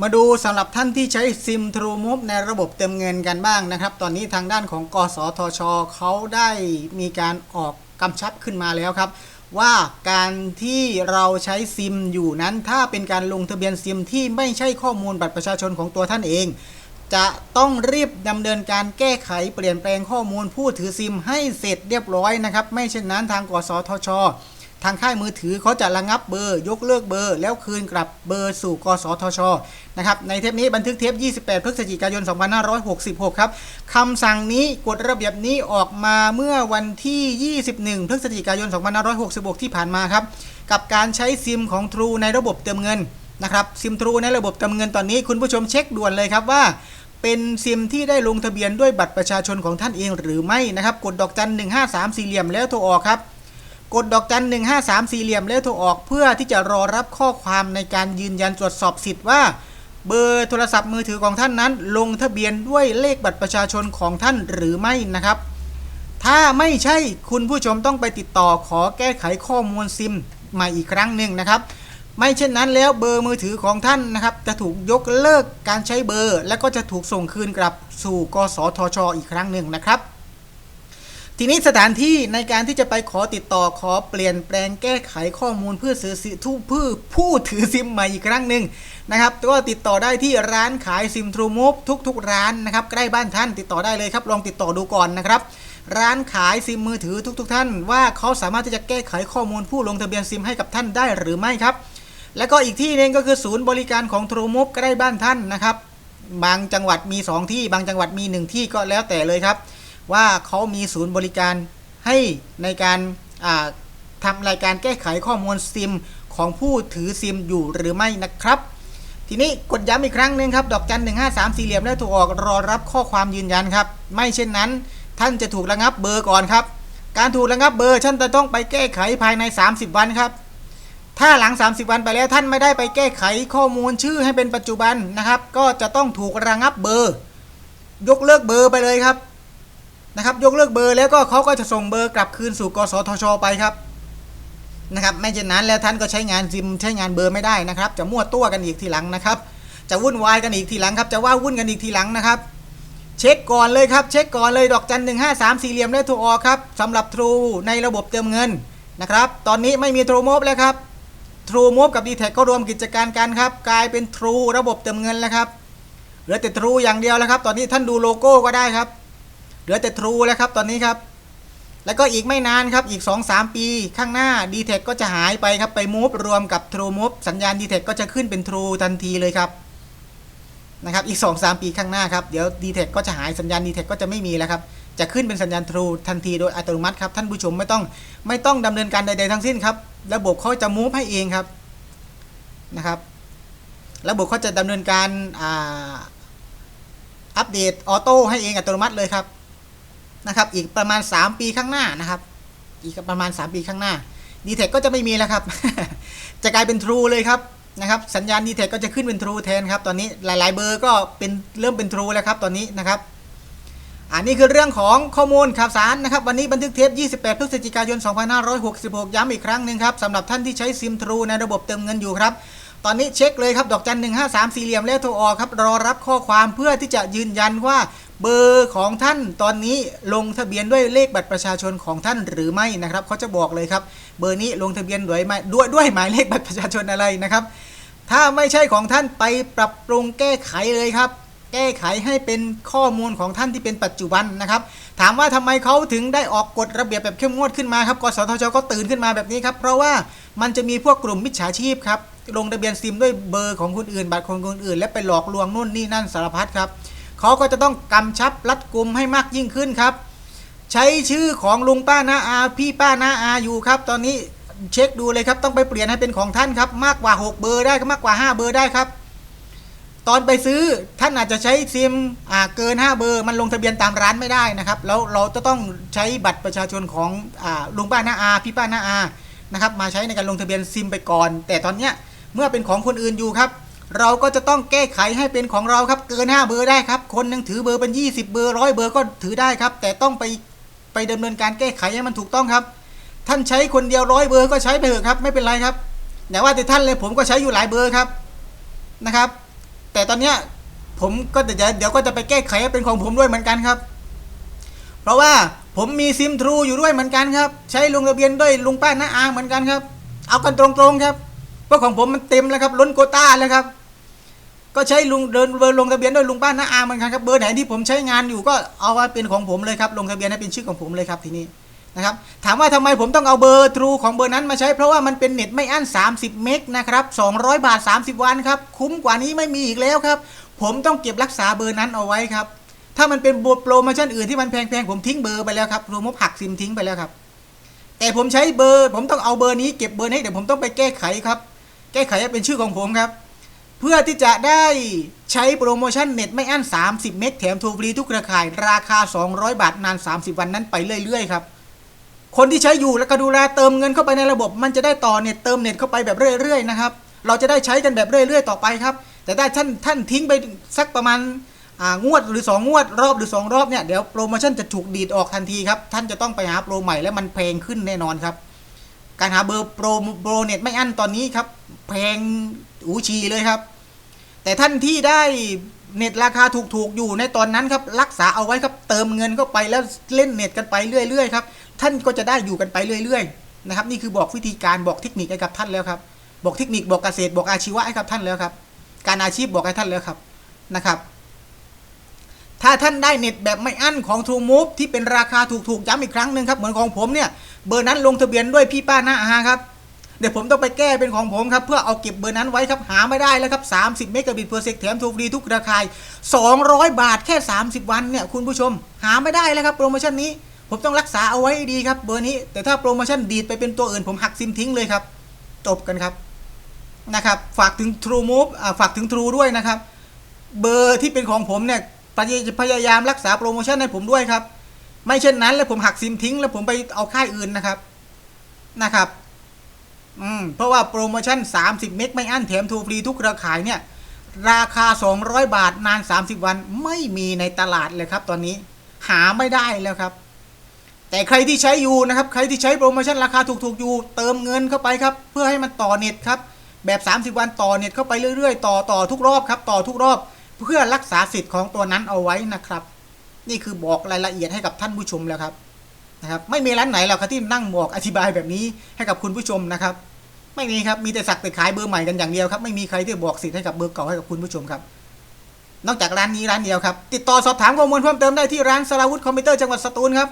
มาดูสำหรับท่านที่ใช้ซิม True Move ในระบบเติมเงินกันบ้างนะครับ ตอนนี้ทางด้านของกสทช เขาได้มีการออกกำชับขึ้นมาแล้วครับ ว่าการที่เราใช้ซิมอยู่นั้น ถ้าเป็นการลงทะเบียนซิมที่ไม่ใช่ข้อมูลบัตรประชาชนของตัวท่านเอง จะต้องรีบดำเนินการแก้ไขเปลี่ยนแปลงข้อมูลผู้ถือซิมให้เสร็จเรียบร้อยนะครับ ไม่เช่นนั้นทางกสทช ทางค่ายมือถือเขาจะระงับเบอร์ ยกเลิกเบอร์ แล้วคืนกลับเบอร์สู่กสทชนะครับในเทปนี้บันทึกเทป 28 พฤศจิกายน 2566 ครับคำสั่งนี้กฎระเบียบนี้ออกมาเมื่อวันที่ 21 พฤศจิกายน 2566 ที่ผ่านมาครับกับการใช้ซิมของ True ในระบบเติมเงินนะครับซิม True ในระบบเติมเงินตอนนี้คุณผู้ชมเช็คด่วนเลยครับว่าเป็นซิมที่ได้ลงทะเบียนด้วยบัตรประชาชนของท่านเองหรือไม่นะครับ กดดอกจัน 153 สี่เหลี่ยมแล้วโทรออกครับ กดดอกจัน153สี่เหลี่ยมแล้วโทรออกเพื่อที่จะรอรับข้อความในการยืนยันตรวจสอบสิทธิ์ว่า เบอร์โทรศัพท์มือถือของท่านนั้น ลงทะเบียนด้วยเลขบัตรประชาชนของท่านหรือไม่นะครับ ถ้าไม่ใช่คุณผู้ชมต้องไปติดต่อขอแก้ไขข้อมูลซิมใหม่อีกครั้งหนึ่งนะครับ ไม่เช่นนั้นแล้วเบอร์มือถือของท่านนะครับ จะถูกยกเลิกการใช้เบอร์ และก็จะถูกส่งคืนกลับสู่กสทช อีกครั้งหนึ่งนะครับ ทีนี้สถานที่ในการที่จะไปขอติดต่อขอเปลี่ยนแปลงแก้ไขข้อมูลเพื่อซื้อซิทุเพื่อผู้ถือซิมใหม่อีกครั้งหนึ่งนะครับก็ติดต่อได้ที่ร้านขายซิมทรูมูฟทุกๆ ร้านนะครับใกล้บ้านท่านติดต่อได้เลยครับลองติดต่อดูก่อนนะครับร้านขายซิมมือถือทุก ๆ ท่าน ว่าเขาสามารถที่จะแก้ไขข้อมูลผู้ลงทะเบียนซิมให้กับท่านได้หรือไม่ครับ แล้วก็อีกที่หนึงก็คือศูนย์บริการของทรูมูฟใกล้บ้านท่านนะครับบางจังหวัดมี 2 ที่บางจังหวัดมี 1 ที่ก็แล้วแต่เลยครับ ว่าเขามีศูนย์บริการให้ในการอ่าทำรายการแก้ไขข้อมูลซิมของผู้ถือซิมอยู่หรือไม่นะครับ ทีนี้กดย้ำอีกครั้งหนึ่งครับ ดอกจัน153สี่เหลี่ยมแล้วถูกออกรอรับข้อความยืนยันครับ ไม่เช่นนั้น ท่านจะถูกระงับเบอร์ก่อนครับ การถูกระงับเบอร์ท่านจะต้องไปแก้ไขภายใน 30 วันครับ ถ้าหลัง 30 วันไปแล้วท่านไม่ได้ไปแก้ไขข้อมูลชื่อให้เป็นปัจจุบันนะครับ ก็จะต้องถูกระงับเบอร์ ยกเลิกเบอร์ไปเลยครับ นะครับยกเลิกเบอร์แล้วก็เขาก็จะส่งเบอร์กลับคืนสู่กสทช ไปครับนะครับไม่เช่นนั้นแล้วท่านก็ใช้งานซิมใช้งานเบอร์ไม่ได้นะครับ จะมั่วตัวกันอีกทีหลังนะครับ จะวุ่นวายกันอีกทีหลังครับ จะว่าวุ่นกันอีกทีหลังนะครับ เช็คก่อนเลยครับ เช็คก่อนเลยดอกจันหนึ่งห้าสามสี่เหลี่ยมและโทรออครับสำหรับ True ในระบบเติมเงินนะครับ ตอนนี้ไม่มี True Move แล้วครับ True Move กับ d t แท็กก็รวมกิจการกันครับ กลายเป็น True ระบบเติมเงินแล้วครับเหลือแต่ True อย่างเดียวแล้วครับ ตอนนี้ท่านดูโลโก้ก็ได้ครับ เหลือแต่ True แล้วครับตอนนี้ครับ แล้วก็อีกไม่นานครับอีก 2-3 ปีข้างหน้า d t แทก็จะหายไปครับไป Move รวมกับ True Move สัญญาณ d t แทก็จะขึ้นเป็น True ทันทีเลยครับนะครับอีก 2-3 ปีข้างหน้าครับเดี๋ยว d t แทก็จะหายสัญญาณ d t แทก็จะไม่มีแล้วครับจะขึ้นเป็นสัญญาณ True ทันทีโดยอัตโนมัติครับท่านผู้ชมไม่ต้องไม่ต้องดำเนินการใดๆทั้งสิ้นครับระบบเขาจะ move ให้เองครับนะครับระบบเขาจะดำเนินการอัปเดตออโต้ให้เองอัตโนมัติเลยครับ นะครับ อีกประมาณ 3 ปีข้างหน้านะครับ อีกประมาณ 3 ปีข้างหน้า d t แทก็จะไม่มีแล้วครับ จะกลายเป็น True เลยครับนะครับ สัญญาณ d t แทก็จะขึ้นเป็น True แทนครับ ตอนนี้หลาย ๆ เบอร์ก็เป็นเริ่มเป็น True แล้วครับ ตอนนี้นะครับ อันนี้คือเรื่องของข้อมูลข่าวสารนะครับ วันนี้บันทึกเทป 28 พฤศจิกายน 2566 ย้ำอีกครั้งหนึ่งครับสำหรับท่านที่ใช้ซิมทรูในระบบเติมเงินอยู่ครับตอนนี้เช็คเลยครับ ดอกจัน153สี่เหลี่ยมแล้วโทรออกครับ รอรับข้อความเพื่อที่จะยืนยันว่า เบอร์ของท่านตอนนี้ลงทะเบียนด้วยเลขบัตรประชาชนของท่านหรือไม่นะครับเขาจะบอกเลยครับ เบอร์นี้ลงทะเบียนด้วยไม่ด้วยด้วยหมายเลขบัตรประชาชนอะไรนะครับ ถ้าไม่ใช่ของท่านไปปรับปรุงแก้ไขเลยครับ แก้ไขให้เป็นข้อมูลของท่านที่เป็นปัจจุบันนะครับ ถามว่าทำไมเขาถึงได้ออกกฎระเบียบแบบเข้มงวดขึ้นมาครับกสทชก็ตื่นขึ้นมาแบบนี้ครับเพราะว่ามันจะมีพวกกลุ่มมิจฉาชีพครับลงทะเบียนซิมด้วยเบอร์ของคนอื่น บัตรของคนอื่น และไปหลอกลวงนู่นนี่นั่นสารพัดครับ เขาก็จะต้องกำชับรัดกุมให้มากยิ่งขึ้นครับ ใช้ชื่อของลุงป้านาอา พี่ป้านาอาอยู่ครับ ตอนนี้เช็คดูเลยครับต้องไปเปลี่ยนให้เป็นของท่านครับ มากกว่า 6 เบอร์ได้ก็มากกว่า 5 เบอร์ได้ครับ ตอนไปซื้อท่านอาจจะใช้ซิมอ่าเกิน 5 เบอร์ มันลงทะเบียนตามร้านไม่ได้นะครับแล้วเราจะต้องใช้บัตรประชาชนของอ่าลุงป้านาอา พี่ป้านาอานะครับมาใช้ในการลงทะเบียนซิมไปก่อน แต่ตอนเนี้ยเมื่อเป็นของคนอื่นอยู่ครับ เราก็จะต้องแก้ไขให้เป็นของเราครับเกิน 5 เบอร์ได้ครับ คนหนึงถือเบอร์เป็น 20 เบอร์ร้อยเบอร์ก็ถือได้ครับ แต่ต้องไปไปดำเนินการแก้ไขให้มันถูกต้องครับ ท่านใช้คนเดียวร้อยเบอร์ก็ใช้ไปเถอะครับ ไม่เป็นไรครับแต่ว่าแต่ท่านเลยผมก็ใช้อยู่หลายเบอร์ครับนะครับ แต่ตอนเนี้ยผมก็จะเดี๋ยวก็จะไปแก้ไขให้เป็นของผมด้วยเหมือนกันครับ เพราะว่าผมมีซิมทรูอยู่ด้วยเหมือนกันครับ ใช้ลงทะเบียนด้วยลุงป้าน้าอาเหมือนกันครับ เอากันตรงๆครับเพราะของผมมันเต็มแล้วครับ ล้นโควต้าแล้วครับ ก็ใช้ลุงเดินเบอร์ลงทะเบียนด้วยลุงป้าน้าอาเหมือนกันครับเบอร์ไหนที่ผมใช้งานอยู่ก็เอาไว้เป็นของผมเลยครับลงทะเบียนให้เป็นชื่อของผมเลยครับทีนี้นะครับถามว่าทำไมผมต้องเอาเบอร์ทรูของเบอร์นั้นมาใช้เพราะว่ามันเป็นเน็ตไม่อั้น 30 เมกนะครับ200 บาท 30 วันครับคุ้มกว่านี้ไม่มีอีกแล้วครับ ผมต้องเก็บรักษาเบอร์นั้นเอาไว้ครับ ถ้ามันเป็นโปรโมชั่นอื่นที่มันแพงๆผมทิ้งเบอร์ไปแล้วครับรวมหักซิมทิ้งไปแล้วครับ แต่ผมใช้เบอร์ ผมต้องเอาเบอร์นี้เก็บเบอร์นี้เดี๋ยวผมต้องไปแก้ไขครับ แก้ไขให้เป็นชื่อของผมครับ เพื่อที่จะได้ใช้โปรโมชั่นเน็ตไม่อั้น 30 เมกแถมโทรฟรีทุกเครือข่าย ราคา 200 บาทนาน 30 วันนั้นไปเรื่อยๆครับ คนที่ใช้อยู่แล้วก็ดูแลเติมเงินเข้าไปในระบบ มันจะได้ต่อเน็ตเติมเน็ตเข้าไปแบบเรื่อยๆนะครับเราจะได้ใช้กันแบบเรื่อยๆ ต่อไปครับ แต่ถ้าท่านท่านทิ้งไปสักประมาณางวดหรือ 2 งวดรอบหรือ 2 รอบเนี่ยเดี๋ยวโปรโมชั่นจะถูกดีดออกทันทีครับ ท่านจะต้องไปหาโปรใหม่แล้วมันแพงขึ้นแน่นอนครับ การหาเบอร์โปรโปรเน็ตไม่อั้นตอนนี้ครับ แพงอูชีเลยครับ แต่ท่านที่ได้เน็ตราคาถูกๆอยู่ในตอนนั้นครับรักษาเอาไว้ครับเติมเงินเข้าไปแล้วเล่นเน็ตกันไปเรื่อยๆครับท่านก็จะได้อยู่กันไปเรื่อยๆนะครับนี่คือบอกวิธีการบอกเทคนิคให้กับท่านแล้วครับ บอกเทคนิคบอกเกษตรบอกอาชีวะให้กับท่านแล้วครับ การอาชีพบอกให้ท่านแล้วครับนะครับ ถ้าท่านได้เน็ตแบบไม่อั้นของ True Move ที่เป็นราคาถูกๆย้ำอีกครั้งหนึ่งครับเหมือนของผมเนี่ยเบอร์นั้นลงทะเบียนด้วยพี่ป้าหน้าอาครับ เดี๋ยวผมต้องไปแก้เป็นของผมครับ เพื่อเอาเก็บเบอร์นั้นไว้ครับ หาไม่ได้แล้วครับ 30 เมกะบิต per sec แถมทรฟรีทุกราคา200 บาทแค่ 30 วันเนี่ยคุณผู้ชม หาไม่ได้แล้วครับโปรโมชั่นนี้ ผมต้องรักษาเอาไว้ดีครับเบอร์นี้ แต่ถ้าโปรโมชั่นดีดไปเป็นตัวอื่นผมหักซิมทิ้งเลยครับจบกันครับนะครับฝากถึง True Move ฝากถึง True ด้วยนะครับ เบอร์ที่เป็นของผมเนี่ยพยพยายามรักษาโปรโมชั่นให้ผมด้วยครับ ไม่เช่นนั้นแล้วผมหักซิมทิ้ง แล้วผมไปเอาค่ายอื่นนะครับนะครับ อืมเพราะว่าโปรโมชั่น 30 เมกไม่อั้นแถมทูฟรีทุกเครือข่ายเนี่ย ราคา 200 บาทนาน 30 วันไม่มีในตลาดเลยครับ ตอนนี้หาไม่ได้แล้วครับ แต่ใครที่ใช้อยู่นะครับ ใครที่ใช้โปรโมชั่นราคาถูกๆอยู่เติมเงินเข้าไปครับ เพื่อให้มันต่อเน็ตครับ แบบ 30 วันต่อเน็ตเข้าไปเรื่อยๆ ต่อต่อทุกรอบครับ ต่อทุกรอบ เพื่อรักษาสิทธิ์ของตัวนั้นเอาไว้นะครับ นี่คือบอกรายละเอียดให้กับท่านผู้ชมแล้วครับ นะครับไม่มีร้านไหนหรอกครับที่นั่งบอกอธิบายแบบนี้ให้กับคุณผู้ชมนะครับ ไม่มีครับมีแต่สักแต่ขายเบอร์ใหม่กันอย่างเดียวครับไม่มีใครที่บอกสิทธิ์ให้กับเบอร์เก่าให้กับคุณผู้ชมครับ นอกจากร้านนี้ร้านเดียวครับ ติดต่อสอบถามข้อมูลเพิ่มเติมได้ที่ร้านสลาวุธคอมพิวเตอร์จังหวัดสตูลครับ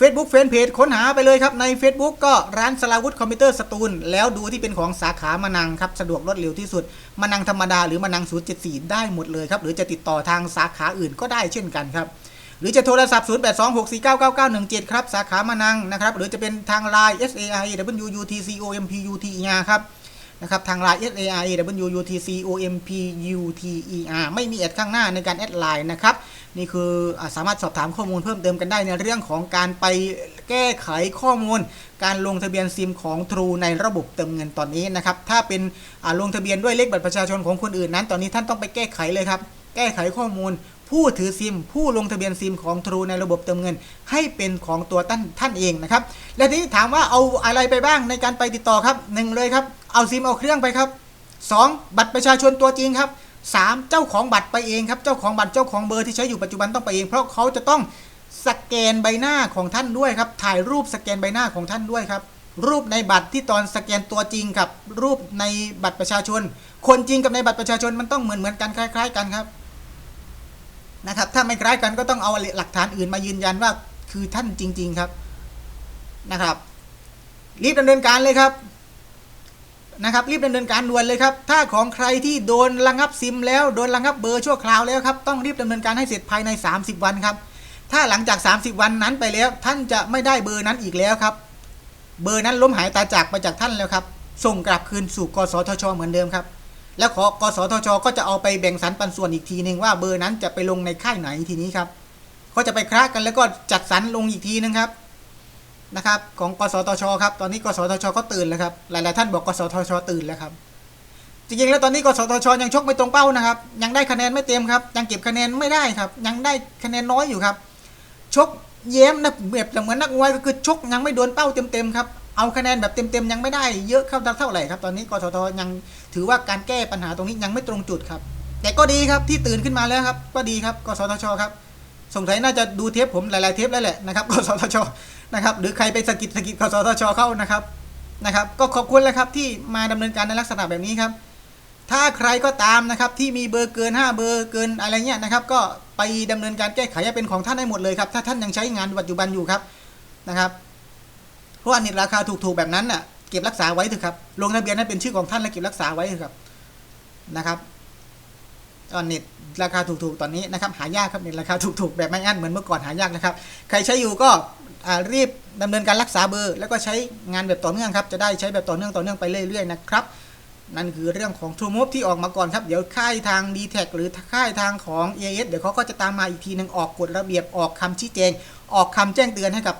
Facebook แฟนเพจค้นหาไปเลยครับใน Facebook ก็ร้านสลาวุธคอมพิวเตอร์สตูลแล้วดูที่เป็นของสาขามานังครับสะดวกรวดเร็วที่สุดมานังธรรมดาหรือมานัง074 ได้หมดเลยครับหรือจะติดต่อทางสาขาอื่นก็ได้เช่นกันครับ หรือจะโทรศัพท์ 0826499917 ครับ สาขามานังนะครับ หรือจะเป็นทาง Line S A I W U T C O M P U T E R ครับนะครับทาง Line S A I W U T C O M P U T E R ไม่มีแอดข้างหน้าในการแอดไลน์นะครับ นี่คือสามารถสอบถามข้อมูลเพิ่มเติมกันได้ในเรื่องของการไปแก้ไขข้อมูล การลงทะเบียนซิมของ True ในระบบเติมเงินตอนนี้นะครับ ถ้าเป็นลงทะเบียนด้วยเลขบัตรประชาชนของคนอื่นนั้น ตอนนี้ท่านต้องไปแก้ไขเลยครับ แก้ไขข้อมูล ผู้ถือซิม ผู้ลงทะเบียนซิมของ True ในระบบเติมเงิน ให้เป็นของตัวท่านท่านเองนะครับ และทีนี้ถามว่าเอาอะไรไปบ้างในการไปติดต่อครับหนึ่งเลยครับ เอาซิมเอาเครื่องไปครับสองบัตรประชาชนตัวจริงครับสามเจ้าของบัตรไปเองครับเจ้าของบัตรเจ้าของเบอร์ที่ใช้อยู่ปัจจุบันต้องไปเอง เพราะเขาจะต้องสแกนใบหน้าของท่านด้วยครับ ถ่ายรูปสแกนใบหน้าของท่านด้วยครับ รูปในบัตรที่ตอนสแกนตัวจริงกับ รูปในบัตรประชาชน คนจริงกับในบัตรประชาชนมันต้องเหมือนเหมือนกันคล้าย ๆ กันครับ นะครับ ถ้าไม่คล้ายกันก็ต้องเอาหลักฐานอื่นมายืนยันว่าคือท่านจริง ๆครับนะครับ รีบดำเนินการเลยครับนะครับ รีบดำเนินการด่วนเลยครับ ถ้าของใครที่โดนระงับซิมแล้วโดนระงับเบอร์ชั่วคราวแล้วครับต้องรีบดำเนินการให้เสร็จภายใน 30 วันครับ ถ้าหลังจาก 30 วันนั้นไปแล้ว ท่านจะไม่ได้เบอร์นั้นอีกแล้วครับ เบอร์นั้นล้มหายตาจากไปจากท่านแล้วครับ ส่งกลับคืนสู่กสทชเหมือนเดิมครับ แล้วขอกสทช ก็จะเอาไปแบ่งสรรปันส่วนอีกทีหนึ่งว่าเบอร์นั้นจะไปลงในค่ายไหนทีนี้ครับเขาจะไปครากันแล้วก็จัดสรรลงอีกทีนึงครับนะครับ ของกสทช ครับ ตอนนี้กสทช ก็ตื่นแล้วครับ หลาย ๆ ท่านบอกกสทช ตื่นแล้วครับ จริง ๆ แล้วตอนนี้กสทช ยังชกไม่ตรงเป้านะครับ ยังได้คะแนนไม่เต็มครับ ยังเก็บคะแนนไม่ได้ครับ ยังได้คะแนนน้อยอยู่ครับ ชกเย้มนะแบบเหมือนนักมวยก็คือชกยังไม่โดนเป้าเต็ม ๆ ครับ เอาคะแนนแบบเต็ม ๆ ยังไม่ได้เยอะเข้าเท่าไหร่ครับ ตอนนี้กสทยัง ถือว่าการแก้ปัญหาตรงนี้ยังไม่ตรงจุดครับ แต่ก็ดีครับที่ตื่นขึ้นมาแล้วครับ ก็ดีครับกสทชครับสงสัยน่าจะดูเทปผมหลาย ๆ เทปแล้วแหละนะครับกสทชนะครับ หรือใครไปสะกิดสกิดกสทชเข้านะครับนะครับ ก็ขอบคุณแล้วครับที่มาดำเนินการในลักษณะแบบนี้ครับ ถ้าใครก็ตามนะครับที่มีเบอร์เกิน 5 เบอร์เกินอะไรเงี้ยนะครับ ก็ไปดำเนินการแก้ไขให้เป็นของท่านได้หมดเลยครับ ถ้าท่านยังใช้งานปัจจุบันอยู่ครับนะครับ เพราะว่าเน็ตราคาถูก ๆ แบบนั้นน่ะ เก็บรักษาไว้เถอะครับ ลงทะเบียนให้เป็นชื่อของท่านและเก็บรักษาไว้เถอะครับนะครับตอนเน็ตราคาถูกๆตอนนี้นะครับหายากครับเน็ตราคาถูกๆแบบไม่อั้นเหมือนเมื่อก่อนหายากนะครับ ใครใช้อยู่ก็รีบดำเนินการรักษาเบอร์ แล้วก็ใช้งานแบบต่อเนื่องครับ จะได้ใช้แบบต่อเนื่องต่อเนื่องไปเรื่อยๆนะครับ นั่นคือเรื่องของ True Move ที่ออกมาก่อนครับ เดี๋ยวค่ายทาง d t แทหรือค่ายทางของ AIS เดี๋ยวเขาก็จะตามมาอีกทีหนึ่งออกกฎระเบียบออกคำชี้แจง ออกคำแจ้งเตือนให้กับ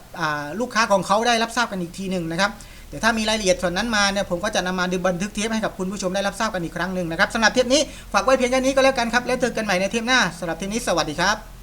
ลูกค้าของเขาได้รับทราบกันอีกทีหนึ่งนะครับ เดี๋ยวถ้ามีรายละเอียดส่วนนั้นมาเนี่ยผมก็จะนำมาดูบันทึกเทปให้กับคุณผู้ชมได้รับทราบกันอีกครั้งหนึ่งนะครับสำหรับเทปนี้ฝากไว้เพียงแค่นี้ก็แล้วกันครับแล้วเจอกันใหม่ในเทปหน้าสำหรับเทปนี้สวัสดีครับ